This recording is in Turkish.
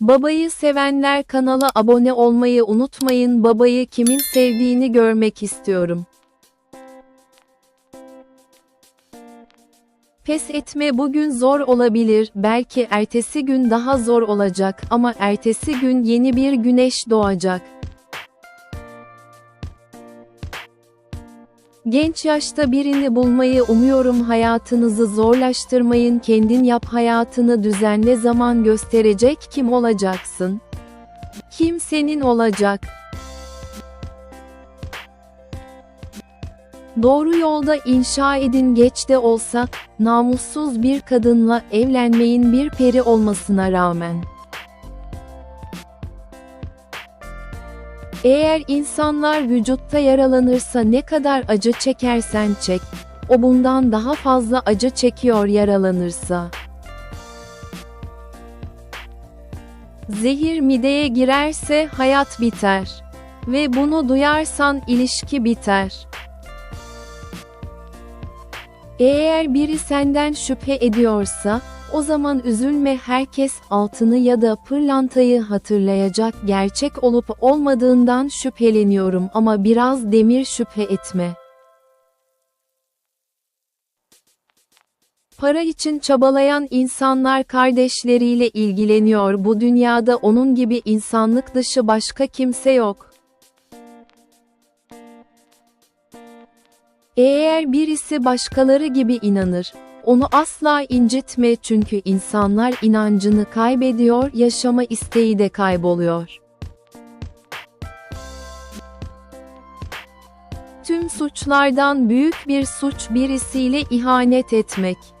Babayı sevenler kanala abone olmayı unutmayın. Babayı kimin sevdiğini görmek istiyorum. Pes etme bugün zor olabilir, belki ertesi gün daha zor olacak ama ertesi gün yeni bir güneş doğacak. Genç yaşta birini bulmayı umuyorum hayatınızı zorlaştırmayın kendin yap hayatını düzenle zaman gösterecek kim olacaksın? Kim senin olacak? Doğru yolda inşa edin geç de olsa, namussuz bir kadınla evlenmeyin bir peri olmasına rağmen. Eğer insanlar vücutta yaralanırsa ne kadar acı çekersen çek, o bundan daha fazla acı çekiyor yaralanırsa. Zehir mideye girerse hayat biter. Ve bunu duyarsan ilişki biter. Eğer biri senden şüphe ediyorsa, o zaman üzülme herkes altını ya da pırlantayı hatırlayacak gerçek olup olmadığından şüpheleniyorum ama biraz demir şüphe etme. Para için çabalayan insanlar kardeşleriyle ilgileniyor bu dünyada onun gibi insanlık dışı başka kimse yok. Eğer birisi başkaları gibi inanır, onu asla incitme çünkü insanlar inancını kaybediyor, yaşama isteği de kayboluyor. Tüm suçlardan büyük bir suç birisiyle ihanet etmek.